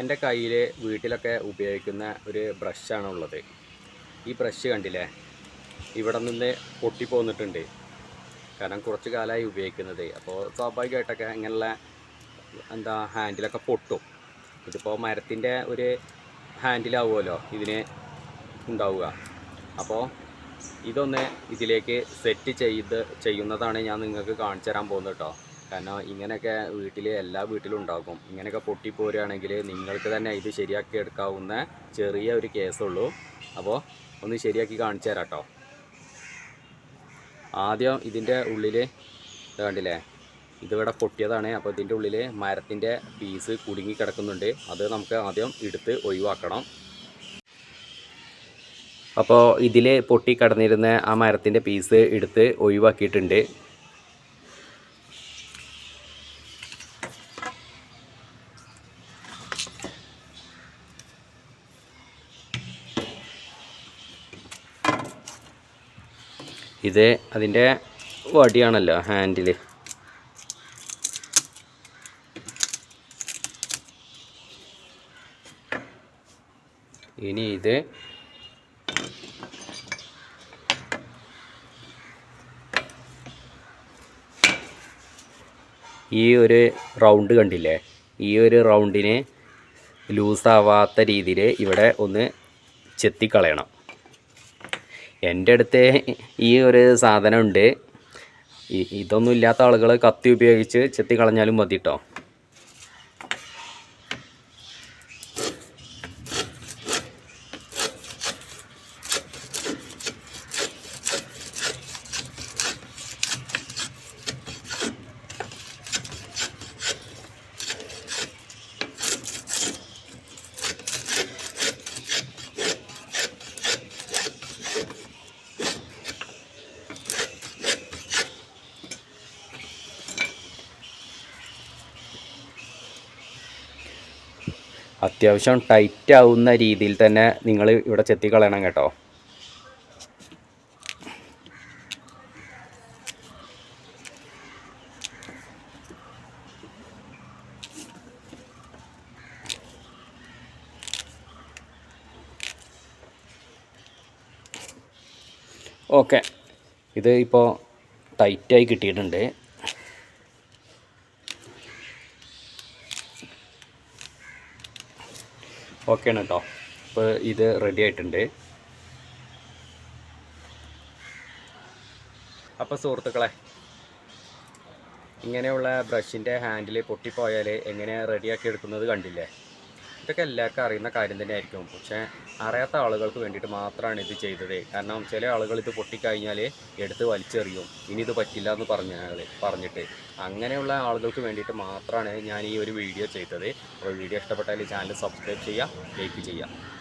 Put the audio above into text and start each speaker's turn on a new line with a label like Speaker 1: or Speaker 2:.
Speaker 1: എന്റെ കയ്യിൽ വീട്ടിലൊക്കെ ഉപയോഗിക്കുന്ന ഒരു ബ്രഷാണ് ഉള്ളത്. ഈ ബ്രഷ് കണ്ടില്ലേ? ഇവിടെ നിന്ന് പൊട്ടിപ്പോന്നിട്ടുണ്ട്. കാരണം കുറച്ച് കാലമായി ഉപയോഗിക്കുന്നത്. അപ്പോൾ സ്വാഭാവികമായിട്ടൊക്കെ ഇങ്ങനെയുള്ള എന്താ ഹാൻഡിലൊക്കെ പൊട്ടും. ഇതിപ്പോൾ മരത്തിന്റെ ഒരു ഹാൻഡിലാവുമല്ലോ ഇതിന് ഉണ്ടാവുക. അപ്പോൾ ഇതൊന്ന് ഇതിലേക്ക് സെറ്റ് ചെയ്ത് ചെയ്യുന്നതാണ് ഞാൻ നിങ്ങൾക്ക് കാണിച്ചു തരാൻ പോകുന്നത് കേട്ടോ. കാരണം ഇങ്ങനെയൊക്കെ വീട്ടിൽ എല്ലാ വീട്ടിലും ഉണ്ടാകും. ഇങ്ങനെയൊക്കെ പൊട്ടിപ്പോരുകയാണെങ്കിൽ നിങ്ങൾക്ക് തന്നെ ഇത് ശരിയാക്കി എടുക്കാവുന്ന ചെറിയ ഒരു കേസുള്ളൂ. അപ്പോൾ ഒന്ന് ശരിയാക്കി കാണിച്ചു തരാം കേട്ടോ. ആദ്യം ഇതിന്റെ ഉള്ളിൽ കണ്ടില്ലേ? ഇതിവിടെ പൊട്ടിയതാണ്. അപ്പോൾ ഇതിന്റെ ഉള്ളിൽ മരത്തിന്റെ പീസ് കുടുങ്ങി കിടക്കുന്നുണ്ട്. അത് നമുക്ക് ആദ്യം എടുത്ത് ഒഴിവാക്കണം. അപ്പോൾ ഇതിൽ പൊട്ടി കിടന്നിരുന്ന ആ മരത്തിന്റെ പീസ് എടുത്ത് ഒഴിവാക്കിയിട്ടുണ്ട്. ഇത് അതിന്റെ വടിയാണല്ലോ ഹാൻഡിൽ ഇനി ഇത് ഈ ഒരു റൗണ്ട് കണ്ടില്ലേ? ഈ ഒരു റൗണ്ടിന് ലൂസാവാത്ത രീതിയിൽ ഇവിടെ ഒന്ന് ചെത്തിക്കളയണം. എന്റെ അടുത്ത് ഈ ഒരു സാധനമുണ്ട്. ഇതൊന്നും ഇല്ലാത്ത ആളുകൾ കത്തി ഉപയോഗിച്ച് ചെത്തി കളഞ്ഞാലും മതി കേട്ടോ അത്യാവശ്യം ടൈറ്റ് ആവുന്ന രീതിയിൽ തന്നെ നിങ്ങൾ ഇവിടെ ചെത്തി കളയണം കേട്ടോ. ഓക്കെ ഇത് ഇപ്പോൾ ടൈറ്റായി കിട്ടിയിട്ടുണ്ട്. ഓക്കെയാണ് കേട്ടോ അപ്പോൾ ഇത് റെഡി ആയിട്ടുണ്ട്. അപ്പോൾ സുഹൃത്തുക്കളെ ഇങ്ങനെയുള്ള ബ്രഷിന്റെ ഹാൻഡിൽ പൊട്ടിപ്പോയാൽ എങ്ങനെ റെഡിയാക്കി എടുക്കുന്നത് കണ്ടില്ലേ? ഇതൊക്കെ എല്ലാവർക്കും അറിയുന്ന കാര്യം തന്നെയായിരിക്കും. പക്ഷേ അറിയാത്ത ആളുകൾക്ക് വേണ്ടിയിട്ട് മാത്രമാണ് ഇത് ചെയ്തത്. കാരണം ചില ആളുകൾ ഇത് പൊട്ടിക്കഴിഞ്ഞാൽ എടുത്ത് വലിച്ചെറിയും. ഇനി ഇത് പറ്റില്ല എന്ന് പറഞ്ഞ പറഞ്ഞിട്ട്. അങ്ങനെയുള്ള ആളുകൾക്ക് വേണ്ടിയിട്ട് മാത്രമാണ് ഞാൻ ഈ ഒരു വീഡിയോ ചെയ്തത്. അപ്പോൾ വീഡിയോ ഇഷ്ടപ്പെട്ടാൽ ചാനൽ സബ്സ്ക്രൈബ് ചെയ്യുക ലൈക്ക് ചെയ്യുക.